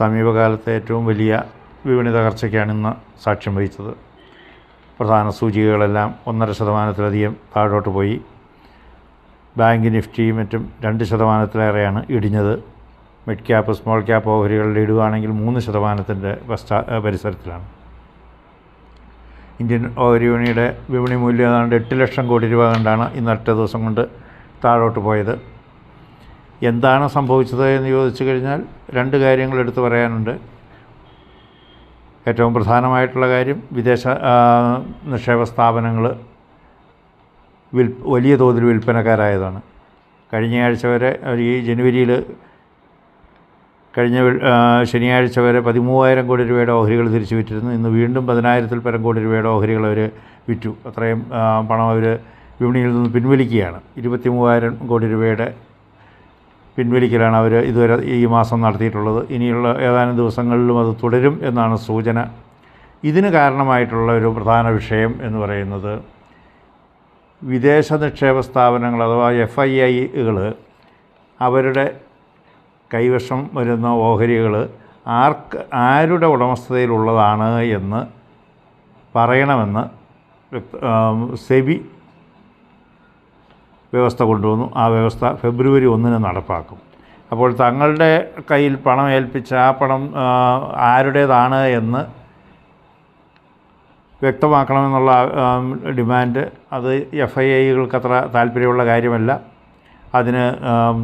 സമീപകാലത്തെ ഏറ്റവും വലിയ വിപണി തകർച്ചയ്ക്കാണ് ഇന്ന് സാക്ഷ്യം വഹിച്ചത്. പ്രധാന സൂചികകളെല്ലാം ഒന്നര ശതമാനത്തിലധികം താഴോട്ട് പോയി. ബാങ്ക് നിഫ്റ്റിയും മറ്റും രണ്ട് ശതമാനത്തിലേറെയാണ് ഇടിഞ്ഞത്. മിഡ് ക്യാപ്പ് സ്മോൾ ക്യാപ്പ് ഓഹരികളുടെ ഇടുവാണെങ്കിൽ മൂന്ന് ശതമാനത്തിന്റെ പശ്ചാ പരിസരത്തിലാണ്. ഇന്ത്യൻ ഓഹരി വിപണിയുടെ വിപണി മൂല്യം ഏതാണ്ട് എട്ട് ലക്ഷം കോടി രൂപ കണ്ടാണ് ഇന്നൊറ്റ ദിവസം കൊണ്ട് താഴോട്ട് പോയത്. എന്താണ് സംഭവിച്ചത് എന്ന് ചോദിച്ചു കഴിഞ്ഞാൽ രണ്ട് കാര്യങ്ങൾ എടുത്തു പറയാനുണ്ട്. ഏറ്റവും പ്രധാനമായിട്ടുള്ള കാര്യം വിദേശ നിക്ഷേപ സ്ഥാപനങ്ങൾ വിൽ വലിയ തോതിൽ വിൽപ്പനക്കാരായതാണ്. കഴിഞ്ഞ ആഴ്ച വരെ ഈ ജനുവരിയിൽ കഴിഞ്ഞ ശനിയാഴ്ച വരെ പതിമൂവായിരം കോടി രൂപയുടെ ഓഹരികൾ തിരിച്ചു വിറ്റിരുന്നു. ഇന്ന് വീണ്ടും പതിനായിരത്തിൽ പരം കോടി രൂപയുടെ ഓഹരികൾ അവർ വിറ്റു. അത്രയും പണം അവർ വിപണിയിൽ നിന്ന് പിൻവലിക്കുകയാണ്. ഇരുപത്തി മൂവായിരം കോടി രൂപയുടെ പിൻവലിക്കലാണ് അവർ ഇതുവരെ ഈ മാസം നടത്തിയിട്ടുള്ളത്. ഇനിയുള്ള ഏതാനും ദിവസങ്ങളിലും അത് തുടരും എന്നാണ് സൂചന. ഇതിന് കാരണമായിട്ടുള്ള ഒരു പ്രധാന വിഷയം എന്ന് പറയുന്നത് വിദേശ നിക്ഷേപ സ്ഥാപനങ്ങൾ അഥവാ എഫ് ഐ ഐകൾ അവരുടെ കൈവശം വരുന്ന ഓഹരികൾ ആർക്ക് ആരുടെ ഉടമസ്ഥതയിലുള്ളതാണ് എന്ന് പറയണമെന്ന് സെബി വ്യവസ്ഥ കൊണ്ടുവന്നു. ആ വ്യവസ്ഥ ഫെബ്രുവരി ഒന്നിന് നടപ്പാക്കും. അപ്പോൾ തങ്ങളുടെ കയ്യിൽ പണം ഏൽപ്പിച്ച ആ പണം ആരുടേതാണ് എന്ന് വ്യക്തമാക്കണമെന്നുള്ള ഡിമാൻഡ് അത് എഫ് ഐ ഐകൾക്ക് അത്ര താല്പര്യമുള്ള കാര്യമല്ല. അതിന്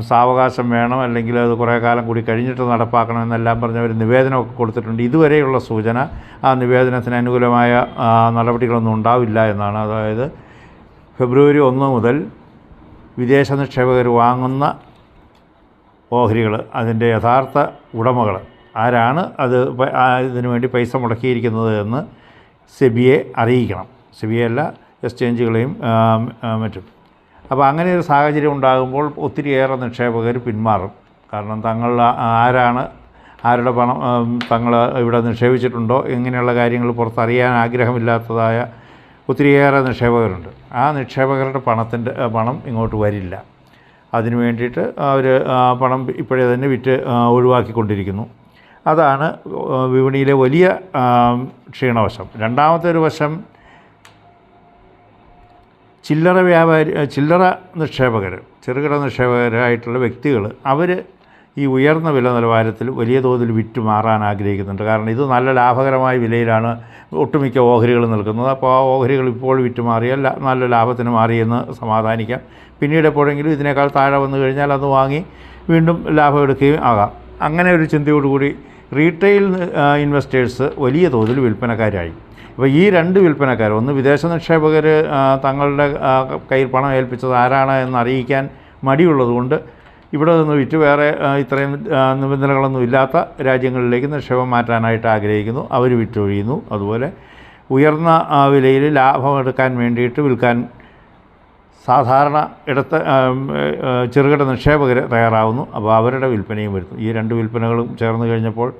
സാവകാശം വേണം അല്ലെങ്കിൽ അത് കുറേ കാലം കൂടി കഴിഞ്ഞിട്ട് നടപ്പാക്കണമെന്നെല്ലാം പറഞ്ഞ ഒരു നിവേദനമൊക്കെ കൊടുത്തിട്ടുണ്ട്. ഇതുവരെയുള്ള സൂചന ആ നിവേദനത്തിന് അനുകൂലമായ നടപടികളൊന്നും ഉണ്ടാവില്ല എന്നാണ്. അതായത് ഫെബ്രുവരി ഒന്ന് മുതൽ വിദേശ നിക്ഷേപകർ വാങ്ങുന്ന ഓഹരികൾ അതിന്റെ യഥാർത്ഥ ഉടമകൾ. ആരാണ് അത് ഇതിനു വേണ്ടി പൈസ മുടക്കിയിരിക്കുന്നത് എന്ന് സെബിയെ അറിയിക്കണം. സെബിയെ അല്ല എക്സ്ചേഞ്ചുകളെയും മറ്റും. അപ്പോൾ അങ്ങനെ ഒരു സാഹചര്യം ഉണ്ടാകുമ്പോൾ ഒത്തിരിയേറെ നിക്ഷേപകർ പിന്മാറും. കാരണം തങ്ങൾ ആരാണ് ആരുടെ പണം തങ്ങൾ ഇവിടെ നിക്ഷേപിച്ചിട്ടുണ്ടോ ഇങ്ങനെയുള്ള കാര്യങ്ങൾ പുറത്തറിയാൻ ആഗ്രഹമില്ലാത്തതായ ഒത്തിരിയേറെ നിക്ഷേപകരുണ്ട്. ആ നിക്ഷേപകരുടെ പണത്തിന്റെ പണം ഇങ്ങോട്ട് വരില്ല. അതിനു വേണ്ടിയിട്ട് അവർ പണം ഇപ്പോഴേ തന്നെ വിറ്റ് ഒഴിവാക്കിക്കൊണ്ടിരിക്കുന്നു. അതാണ് വിപണിയിലെ വലിയ ക്ഷീണവശം. രണ്ടാമത്തെ ഒരു വശം ചില്ലറ വ്യാപാരി ചില്ലറ നിക്ഷേപകർ ചെറുകിട നിക്ഷേപകരായിട്ടുള്ള വ്യക്തികൾ അവർ ഈ ഉയർന്ന വില നിലവാരത്തിൽ വലിയ തോതിൽ വിറ്റ് മാറാൻ ആഗ്രഹിക്കുന്നുണ്ട്. കാരണം ഇത് നല്ല ലാഭകരമായ വിലയിലാണ് ഒട്ടുമിക്ക ഓഹരികൾ നിൽക്കുന്നത്. അപ്പോൾ ആ ഓഹരികൾ ഇപ്പോൾ വിറ്റ് മാറിയാൽ നല്ല ലാഭത്തിന് മാറിയെന്ന് സമാധാനിക്കാം. പിന്നീട് എപ്പോഴെങ്കിലും ഇതിനേക്കാൾ താഴെ വന്നു കഴിഞ്ഞാൽ അത് വാങ്ങി വീണ്ടും ലാഭം എടുക്കുകയും ആകാം. അങ്ങനെ ഒരു ചിന്തയോടുകൂടി റീറ്റെയിൽ ഇൻവെസ്റ്റേഴ്സ് വലിയ തോതിൽ വിൽപ്പനക്കാരായി. അപ്പോൾ ഈ രണ്ട് വിൽപ്പനക്കാർ ഒന്ന് വിദേശ നിക്ഷേപകർ തങ്ങളുടെ കയ്യിൽ പണം ഏൽപ്പിച്ചത് ആരാണ് എന്ന് അറിയിക്കാൻ മടിയുള്ളതുകൊണ്ട് ഇവിടെ നിന്ന് വിറ്റ് വേറെ ഇത്രയും നിബന്ധനകളൊന്നും ഇല്ലാത്ത രാജ്യങ്ങളിലേക്ക് നിക്ഷേപം മാറ്റാനായിട്ട് ആഗ്രഹിക്കുന്നു. അവർ വിറ്റൊഴിയുന്നു. അതുപോലെ ഉയർന്ന വിലയിൽ ലാഭമെടുക്കാൻ വേണ്ടിയിട്ട് വിൽക്കാൻ സാധാരണ ഇടത്ത ചെറുകിട നിക്ഷേപകർ തയ്യാറാവുന്നു. അപ്പോൾ അവരുടെ വിൽപ്പനയും വരുന്നു. ഈ രണ്ട് വിൽപ്പനകളും ചേർന്ന് കഴിഞ്ഞപ്പോൾ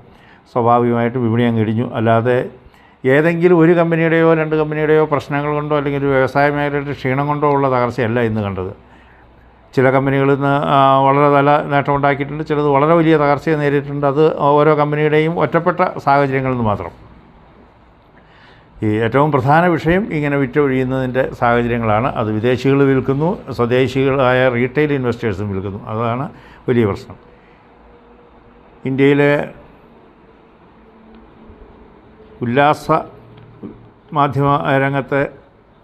സ്വാഭാവികമായിട്ട് വിപണി അങ്ങ് ഇടിഞ്ഞു. അല്ലാതെ ഏതെങ്കിലും ഒരു കമ്പനിയുടെയോ രണ്ട് കമ്പനിയുടെയോ പ്രശ്നങ്ങൾ കൊണ്ടോ അല്ലെങ്കിൽ ഒരു വ്യവസായ മേഖലയുടെ ക്ഷീണം കൊണ്ടോ ഉള്ള തകർച്ചയല്ല ഇന്ന് കണ്ടത്. ചില കമ്പനികളിൽ നിന്ന് വളരെ നല്ല നേട്ടമുണ്ടാക്കിയിട്ടുണ്ട് ചിലത് വളരെ വലിയ തകർച്ചയെ നേരിട്ടുണ്ട് അത് ഓരോ കമ്പനിയുടെയും ഒറ്റപ്പെട്ട സാഹചര്യങ്ങളിൽ നിന്ന് മാത്രം. ഈ ഏറ്റവും പ്രധാന വിഷയം ഇങ്ങനെ വിറ്റൊഴിയുന്നതിന്റെ സാഹചര്യങ്ങളാണ്. അത് വിദേശികൾ വിൽക്കുന്നു സ്വദേശികളായ റീറ്റെയിൽ ഇൻവെസ്റ്റേഴ്സും വിൽക്കുന്നു. അതാണ് വലിയ പ്രശ്നം. ഇന്ത്യയിലെ ഉല്ലാസ മാധ്യമ രംഗത്തെ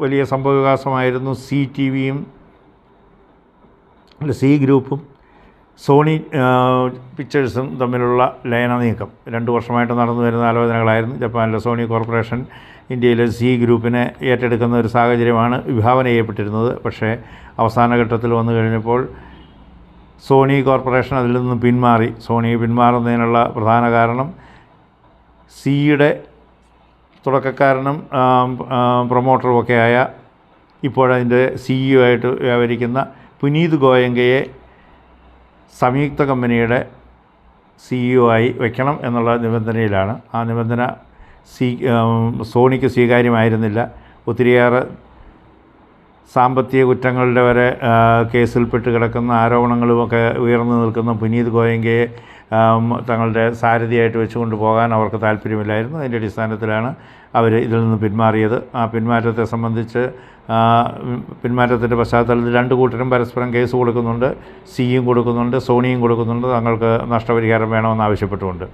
വലിയ സംഭവവികാസമായിരുന്നു സി ടി വിയും സി ഗ്രൂപ്പും സോണി പിക്ചേഴ്സും തമ്മിലുള്ള ലയന നീക്കം. രണ്ട് വർഷമായിട്ട് നടന്നു വരുന്ന ആലോചനകളായിരുന്നു. ജപ്പാനിലെ സോണി കോർപ്പറേഷൻ ഇന്ത്യയിലെ സി ഗ്രൂപ്പിനെ ഏറ്റെടുക്കുന്ന ഒരു സാഹചര്യമാണ് വിഭാവന ചെയ്യപ്പെട്ടിരുന്നത്. പക്ഷേ അവസാന ഘട്ടത്തിൽ വന്നു കഴിഞ്ഞപ്പോൾ സോണി കോർപ്പറേഷൻ അതിൽ നിന്ന് പിന്മാറി. സോണി പിന്മാറുന്നതിനുള്ള പ്രധാന കാരണം സിയുടെ തുടക്കക്കാരനും പ്രൊമോട്ടറും ഒക്കെ ആയ ഇപ്പോഴതിന്റെ സിഇഒ ആയിട്ട് വ്യാപരിക്കുന്ന പുനീത് ഗോയങ്കയെ സംയുക്ത കമ്പനിയുടെ സിഇഒ ആയി വയ്ക്കണം എന്നുള്ള നിബന്ധനയിലാണ്. ആ നിബന്ധന സി സോണിക്ക് സ്വീകാര്യമായിരുന്നില്ല. ഒത്തിരിയേറെ സാമ്പത്തിക കുറ്റങ്ങളുടെ വരെ കേസിൽപ്പെട്ട് കിടക്കുന്ന ആരോപണങ്ങളുമൊക്കെ ഉയർന്നു നിൽക്കുന്ന പുനീത് ഗോയങ്കയെ തങ്ങളുടെ സാരഥിയായിട്ട് വെച്ചുകൊണ്ട് പോകാൻ അവർക്ക് താല്പര്യമില്ലായിരുന്നു. അതിന്റെ അടിസ്ഥാനത്തിലാണ് അവർ ഇതിൽ നിന്ന് പിന്മാറിയത്. ആ പിന്മാറ്റത്തെ സംബന്ധിച്ച് പിന്മാറ്റത്തിന്റെ പശ്ചാത്തലത്തിൽ രണ്ട് കൂട്ടരും പരസ്പരം കേസ് കൊടുക്കുന്നുണ്ട് സിയും കൊടുക്കുന്നുണ്ട് സോണിയും കൊടുക്കുന്നുണ്ട്. തങ്ങൾക്ക് നഷ്ടപരിഹാരം വേണമെന്ന് ആവശ്യപ്പെട്ടുകൊണ്ട്.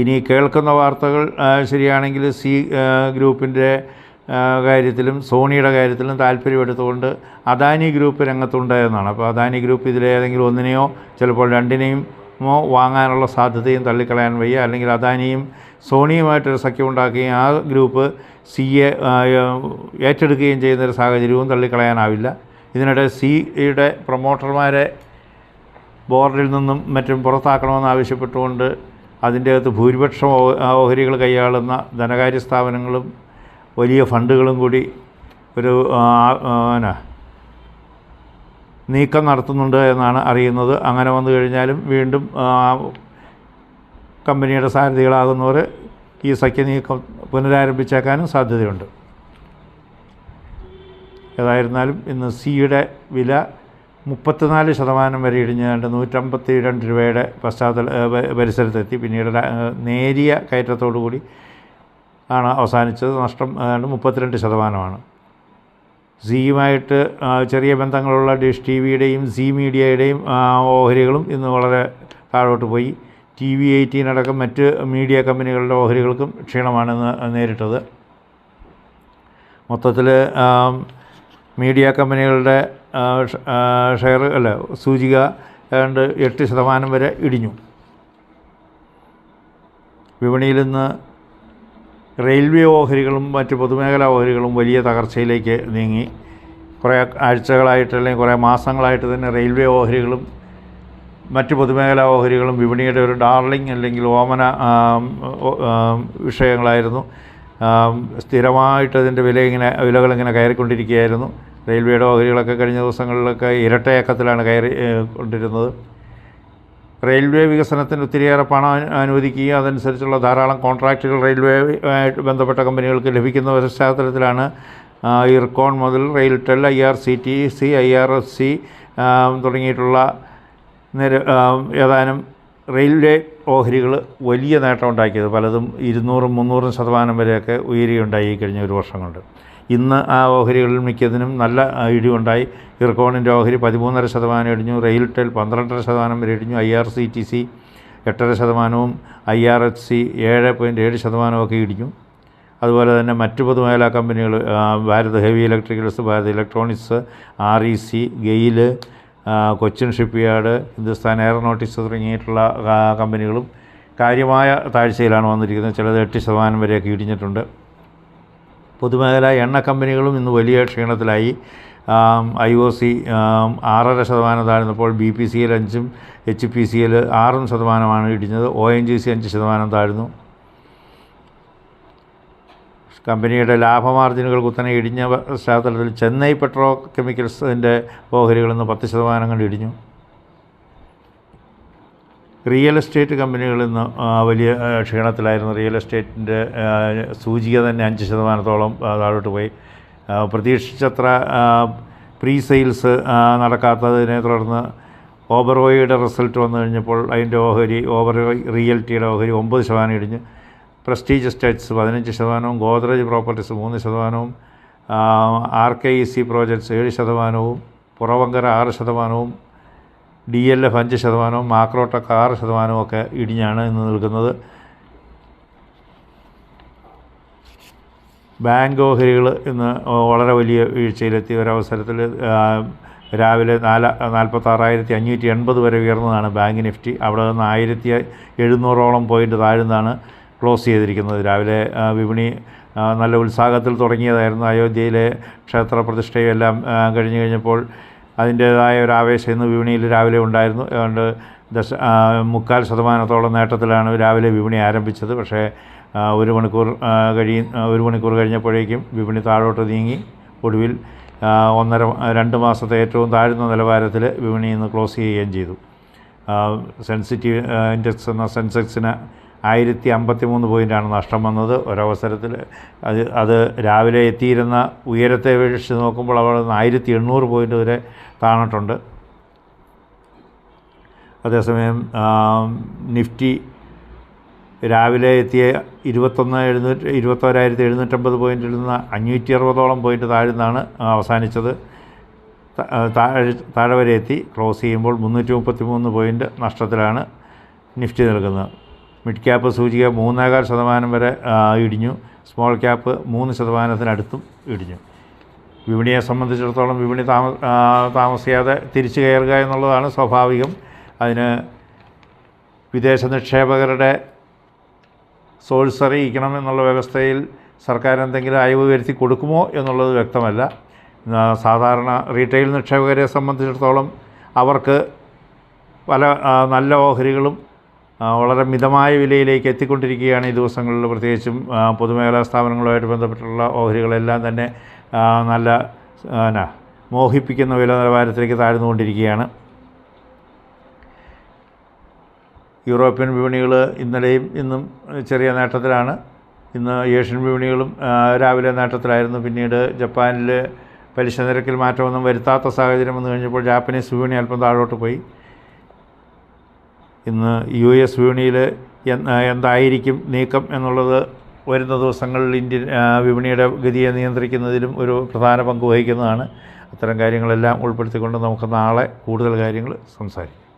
ഇനി കേൾക്കുന്ന വാർത്തകൾ ശരിയാണെങ്കിൽ സി ഗ്രൂപ്പിന്റെ കാര്യത്തിലും സോണിയുടെ കാര്യത്തിലും താല്പര്യമെടുത്തുകൊണ്ട് അദാനി ഗ്രൂപ്പ് രംഗത്തുണ്ടായെന്നാണ് അപ്പോൾ അദാനി ഗ്രൂപ്പ് ഇതിലേതെങ്കിലും ഒന്നിനെയോ ചിലപ്പോൾ രണ്ടിനെയും മോ വാങ്ങാനുള്ള സാധ്യതയും തള്ളിക്കളയാൻ വയ്യ. അല്ലെങ്കിൽ അദാനിയും സോണിയുമായിട്ടൊരു സഖ്യം ഉണ്ടാക്കുകയും ആ ഗ്രൂപ്പ് സി എ ഏറ്റെടുക്കുകയും ചെയ്യുന്നൊരു സാഹചര്യവും തള്ളിക്കളയാനാവില്ല. ഇതിനിടെ സിയുടെ പ്രൊമോട്ടർമാരെ ബോർഡിൽ നിന്നും മറ്റും പുറത്താക്കണമെന്ന് ആവശ്യപ്പെട്ടുകൊണ്ട് അതിന്റെ അകത്ത് ഭൂരിപക്ഷം ഓഹരികൾ കൈയാളുന്ന ധനകാര്യ സ്ഥാപനങ്ങളും വലിയ ഫണ്ടുകളും കൂടി ഒരു എന്നാ, നീക്കം നടത്തുന്നുണ്ട് എന്നാണ് അറിയുന്നത്. അങ്ങനെ വന്നു കഴിഞ്ഞാലും വീണ്ടും കമ്പനിയുടെ സാരഥികളാകുന്നവർ ഈ സഖ്യ നീക്കം പുനരാരംഭിച്ചേക്കാനും സാധ്യതയുണ്ട്. ഏതായിരുന്നാലും ഇന്ന് സിയുടെ വില മുപ്പത്തിനാല് ശതമാനം വരെ ഇടിഞ്ഞ് കണ്ട് നൂറ്റമ്പത്തി രണ്ട് രൂപയുടെ പശ്ചാത്തല പരിസരത്തെത്തി. പിന്നീട് നേരിയ കയറ്റത്തോടു കൂടി ആണ് അവസാനിച്ചത്. നഷ്ടം മുപ്പത്തിരണ്ട് ശതമാനമാണ്. സിയുമായിട്ട് ചെറിയ ബന്ധങ്ങളുള്ള ഡിഷ് ടി വിയുടെയും സി മീഡിയയുടെയും ഓഹരികളും ഇന്ന് വളരെ താഴോട്ട് പോയി. ടി വി എയ്റ്റീൻ അടക്കം മറ്റ് മീഡിയ കമ്പനികളുടെ ഓഹരികൾക്കും ക്ഷീണമാണെന്ന് നേരിട്ടത്. മൊത്തത്തിൽ മീഡിയ കമ്പനികളുടെ ഷെയർ അല്ല സൂചിക ഏതാണ്ട് എട്ട് ശതമാനം വരെ ഇടിഞ്ഞു. വിപണിയിൽ നിന്ന് റെയിൽവേ ഓഹരികളും മറ്റ് പൊതുമേഖലാ ഓഹരികളും വലിയ തകർച്ചയിലേക്ക് നീങ്ങി. കുറേ ആഴ്ചകളായിട്ട് അല്ലെങ്കിൽ കുറേ മാസങ്ങളായിട്ട് തന്നെ റെയിൽവേ ഓഹരികളും മറ്റ് പൊതുമേഖലാ ഓഹരികളും വിപണിയുടെ ഒരു ഡാർലിംഗ് അല്ലെങ്കിൽ ഓമന വിഷയങ്ങളായിരുന്നു. സ്ഥിരമായിട്ട് അതിന്റെ വില ഇങ്ങനെ വിലകളിങ്ങനെ കയറിക്കൊണ്ടിരിക്കുകയായിരുന്നു. റെയിൽവേയുടെ ഓഹരികളൊക്കെ കഴിഞ്ഞ ദിവസങ്ങളിലൊക്കെ ഇരട്ടയക്കത്തിലാണ് കയറി കൊണ്ടിരുന്നത്. റെയിൽവേ വികസനത്തിന് ഒത്തിരിയേറെ പണം അനുവദിക്കുകയും അതനുസരിച്ചുള്ള ധാരാളം കോൺട്രാക്റ്റുകൾ റെയിൽവേ ആയിട്ട് ബന്ധപ്പെട്ട കമ്പനികൾക്ക് ലഭിക്കുന്ന പശ്ചാത്തലത്തിലാണ് ഇർക്കോൺ മുതൽ RailTel I R C T C I R S C തുടങ്ങിയിട്ടുള്ള നിര ഏതാനും റെയിൽവേ ഓഹരികൾ വലിയ നേട്ടം ഉണ്ടാക്കിയത് പലതും ഇരുന്നൂറും മുന്നൂറും ശതമാനം വരെയൊക്കെ ഉയരുകയുണ്ടായി കഴിഞ്ഞ ഒരു വർഷം കൊണ്ട്. ഇന്ന് ആ ഓഹരികളിൽ മിക്കതിനും നല്ല ഇടിവുണ്ടായി. ഇർക്കോണിന്റെ ഓഹരി പതിമൂന്നര ശതമാനം ഇടിഞ്ഞു. റെയിൽടെൽ പന്ത്രണ്ടര ശതമാനം വരെ ഇടിഞ്ഞു. I R C T C എട്ടര ശതമാനവും ഐ ആർ എച്ച് സി ഏഴ് പോയിന്റ് ഏഴ് ശതമാനമൊക്കെ ഇടിഞ്ഞു. അതുപോലെ തന്നെ മറ്റു പൊതുമേഖലാ കമ്പനികൾ Bharat Heavy Electricals Bharat Electronics R E C GAIL Cochin Shipyard Hindustan Aeronautics തുടങ്ങിയിട്ടുള്ള കമ്പനികളും കാര്യമായ താഴ്ചയിലാണ് വന്നിരിക്കുന്നത്. ചിലത് എട്ട് ശതമാനം വരെയൊക്കെ ഇടിഞ്ഞിട്ടുണ്ട്. പൊതുമേഖല എണ്ണ കമ്പനികളും ഇന്ന് വലിയ ക്ഷീണത്തിലായി. ഐ ഒ സി ആറര ശതമാനം താഴ്ന്നപ്പോൾ ബി പി സി എൽ അഞ്ചും എച്ച് പി സി എൽ ആറും ശതമാനമാണ് ഇടിഞ്ഞത്. ഒ എൻ ജി സി അഞ്ച് ശതമാനം താഴ്ന്നു. കമ്പനിയുടെ ലാഭമാർജിനുകൾ കുത്തനെ ഇടിഞ്ഞ പശ്ചാത്തലത്തിൽ ചെന്നൈ പെട്രോ കെമിക്കൽസിന്റെ ഓഹരികൾ ഇന്ന് പത്ത് ശതമാനം കണ്ട് ഇടിഞ്ഞു. റിയൽ എസ്റ്റേറ്റ് കമ്പനികൾ ഇന്ന് വലിയ ക്ഷീണത്തിലായിരുന്നു റിയൽ എസ്റ്റേറ്റിന്റെ സൂചിക തന്നെ അഞ്ച് ശതമാനത്തോളം താഴോട്ട് പോയി. പ്രതീക്ഷിച്ചത്ര പ്രീ സെയിൽസ് നടക്കാത്തതിനെ തുടർന്ന് ഓബറോയുടെ റിസൾട്ട് വന്നു കഴിഞ്ഞപ്പോൾ അതിന്റെ ഓഹരി ഓബറോയ് റിയൽറ്റിയുടെ ഓഹരി ഒമ്പത് ശതമാനം ഇടിഞ്ഞ്. പ്രസ്റ്റീജ് എസ്റ്റേറ്റ്സ് പതിനഞ്ച് ശതമാനവും ഗോദ്രേജ് പ്രോപ്പർട്ടീസ് മൂന്ന് ശതമാനവും R K E C Projects ഏഴ് ശതമാനവും പുറവങ്കര ആറ് ശതമാനവും ഡി എൽ എഫ് അഞ്ച് ശതമാനവും മാക്രോട്ടക്ക് ആറ് ശതമാനവും ഒക്കെ ഇടിഞ്ഞാണ് ഇന്ന് നിൽക്കുന്നത്. ബാങ്ക് ഓഹരികൾ ഇന്ന് വളരെ വലിയ വീഴ്ചയിലെത്തിയ ഒരവസരത്തിൽ രാവിലെ നാല് നാൽപ്പത്താറായിരത്തി അഞ്ഞൂറ്റി എൺപത് വരെ ഉയർന്നതാണ് ബാങ്ക് നിഫ്റ്റി. അവിടെ നിന്ന് ആയിരത്തി എഴുന്നൂറോളം പോയിന്റ് താഴ്ന്നാണ് ക്ലോസ് ചെയ്തിരിക്കുന്നത്. രാവിലെ വിപണി നല്ല ഉത്സാഹത്തിൽ തുടങ്ങിയതായിരുന്നു. അയോധ്യയിലെ ക്ഷേത്ര പ്രതിഷ്ഠയും എല്ലാം കഴിഞ്ഞ് കഴിഞ്ഞപ്പോൾ അതിന്റേതായ ഒരു ആവേശം ഇന്ന് വിപണിയിൽ രാവിലെ ഉണ്ടായിരുന്നു. അതുകൊണ്ട് ദശ മുക്കാൽ ശതമാനത്തോളം നേട്ടത്തിലാണ് രാവിലെ വിപണി ആരംഭിച്ചത്. പക്ഷേ ഒരു മണിക്കൂർ കഴിയും ഒരു മണിക്കൂർ കഴിഞ്ഞപ്പോഴേക്കും വിപണി താഴോട്ട് നീങ്ങി. ഒടുവിൽ ഒന്നര രണ്ട് മാസത്തെ ഏറ്റവും താഴ്ന്ന നിലവാരത്തിൽ വിപണി ഇന്ന് ക്ലോസ് ചെയ്യുകയും ചെയ്തു. സെൻസിറ്റീവ് ഇൻഡെക്സ് എന്ന സെൻസെക്സിന് ആയിരത്തി അമ്പത്തി മൂന്ന് പോയിന്റാണ് നഷ്ടം വന്നത്. ഒരവസരത്തിൽ അത് അത് രാവിലെ എത്തിയിരുന്ന ഉയരത്തെ അപേക്ഷിച്ച് നോക്കുമ്പോൾ അവിടെ നിന്ന് ആയിരത്തി എണ്ണൂറ് പോയിന്റ് വരെ താണിട്ടുണ്ട്. അതേസമയം നിഫ്റ്റി രാവിലെ എത്തിയ ഇരുപത്തൊന്ന് എഴുന്നൂറ്റി ഇരുപത്തോരായിരത്തി എഴുന്നൂറ്റമ്പത് പോയിന്റിൽ നിന്ന് അഞ്ഞൂറ്റി അറുപതോളം പോയിന്റ് താഴ്ന്നാണ് അവസാനിച്ചത്. താഴെ താഴെ വരെ എത്തി. ക്ലോസ് ചെയ്യുമ്പോൾ മുന്നൂറ്റി മുപ്പത്തി മൂന്ന് പോയിന്റ് നഷ്ടത്തിലാണ് നിഫ്റ്റി നിൽക്കുന്നത്. മിഡ് ക്യാപ്പ് സൂചിക മൂന്നേകാൽ ശതമാനം വരെ ഇടിഞ്ഞു. സ്മോൾ ക്യാപ്പ് മൂന്ന് ശതമാനത്തിനടുത്തും ഇടിഞ്ഞു. വിപണിയെ സംബന്ധിച്ചിടത്തോളം വിപണി താമ താമസിയാതെ തിരിച്ചു കയറുക എന്നുള്ളതാണ് സ്വാഭാവികം. അതിന് വിദേശ നിക്ഷേപകരുടെ സോഴ്സ് അറിയിക്കണം എന്നുള്ള വ്യവസ്ഥയിൽ സർക്കാർ എന്തെങ്കിലും അയവ് വരുത്തി കൊടുക്കുമോ എന്നുള്ളത് വ്യക്തമല്ല. സാധാരണ റീറ്റെയിൽ നിക്ഷേപകരെ സംബന്ധിച്ചിടത്തോളം അവർക്ക് പല നല്ല ഓഹരികളും വളരെ മിതമായ വിലയിലേക്ക് എത്തിക്കൊണ്ടിരിക്കുകയാണ് ഈ ദിവസങ്ങളിൽ. പ്രത്യേകിച്ചും പൊതുമേഖലാ സ്ഥാപനങ്ങളുമായിട്ട് ബന്ധപ്പെട്ടുള്ള ഓഹരികളെല്ലാം തന്നെ നല്ല എന്നാ മോഹിപ്പിക്കുന്ന വില നിലവാരത്തിലേക്ക് താഴ്ന്നുകൊണ്ടിരിക്കുകയാണ്. യൂറോപ്യൻ വിപണികൾ ഇന്നലെയും ഇന്നും ചെറിയ നേട്ടത്തിലാണ്. ഇന്ന് ഏഷ്യൻ വിപണികളും രാവിലെ നേട്ടത്തിലായിരുന്നു. പിന്നീട് ജപ്പാനിൽ പലിശ നിരക്കിൽ മാറ്റമൊന്നും വരുത്താത്ത സാഹചര്യം വന്നു കഴിഞ്ഞപ്പോൾ ജാപ്പനീസ് വിപണി അല്പം താഴോട്ട് പോയി. ഇന്ന് യു എസ് വിപണിയിൽ എന്തായിരിക്കും നീക്കം എന്നുള്ളത് വരുന്ന ദിവസങ്ങളിൽ ഇന്ത്യൻ വിപണിയുടെ ഗതിയെ നിയന്ത്രിക്കുന്നതിലും ഒരു പ്രധാന പങ്ക് വഹിക്കുന്നതാണ്. അത്തരം കാര്യങ്ങളെല്ലാം ഉൾപ്പെടുത്തിക്കൊണ്ട് നമുക്ക് നാളെ കൂടുതൽ കാര്യങ്ങൾ സംസാരിക്കാം.